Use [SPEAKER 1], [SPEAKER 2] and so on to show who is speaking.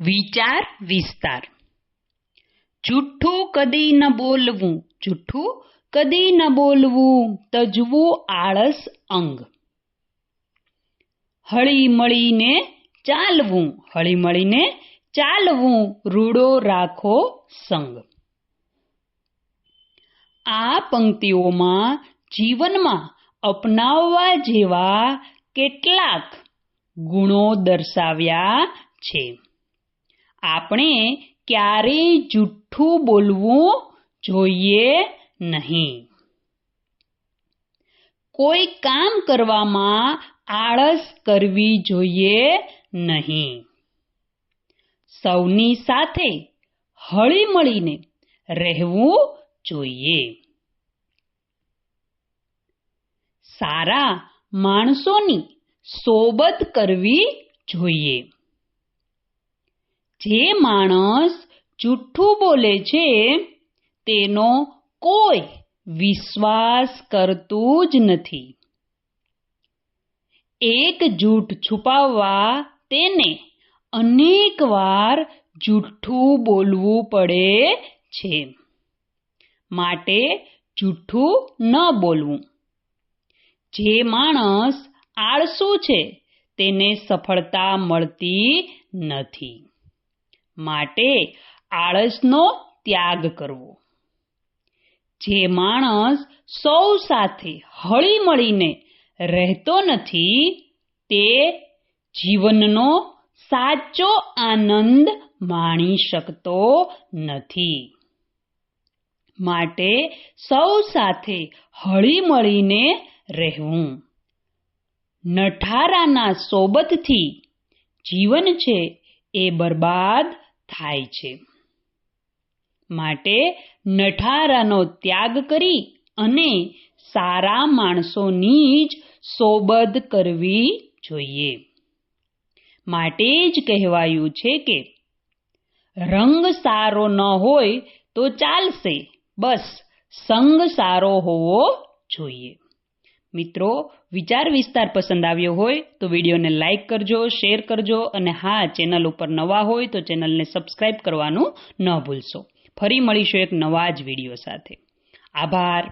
[SPEAKER 1] વિચાર, વિસ્તાર. જુઠ્ઠું કદી ન બોલવું. જુઠ્ઠું કદી ન બોલવું. તજવું આળસ અંગ. હળી મળીને ચાલવું. હળી મળીને ચાલવું. રૂડો રાખો સંગ. આ પંક્તિઓમાં જીવનમાં અપનાવવા જેવા કેટલાક ગુણો દર્શાવ્યા છે. આપણે ક્યારેય જુઠ્ઠું બોલવું જોઈએ નહીં. કોઈ કામ કરવામાં આળસ કરવી જોઈએ નહીં. સૌની સાથે હળી મળીને રહેવું જોઈએ. સારા માણસોની સોબત કરવી જોઈએ. જે માણસ જૂઠું બોલે છે, તેનો કોઈ વિશ્વાસ કરતું જ નથી. એક જૂઠ છુપાવવા તેને અનેક વાર જુઠ્ઠું બોલવું પડે છે. માટે જુઠ્ઠું ન બોલવું. જે માણસ આળસુ છે, તેને સફળતા મળતી નથી. માટે આળસનો ત્યાગ કરવો. જે માણસ સૌ સાથે હળી મળીને રહેતો નથી, તે જીવનનો સાચો આનંદ માણી શકતો નથી. માટે સૌ સાથે હળી મળીને રહેવું. નઠારાના સોબતથી જીવન છે એ બરબાદ થાય છે. માટે નઠારાનો ત્યાગ કરી અને સારા માણસોની જ સોબત કરવી જોઈએ. માટે જ કહેવાયું છે કે, રંગ સારો ન હોય તો ચાલશે. બસ, સંગ સારો હોવો જોઈએ. મિત્રો, વિચાર વિસ્તાર પસંદ આવ્યો હોય તો વિડીયોને લાઇક કરજો, શેર કરજો અને હા, ચેનલ ઉપર નવા હોય તો ચેનલને સબસ્ક્રાઇબ કરવાનું ન ભૂલશો. ફરી મળીશું એક નવા જ વીડિયો સાથે. આભાર.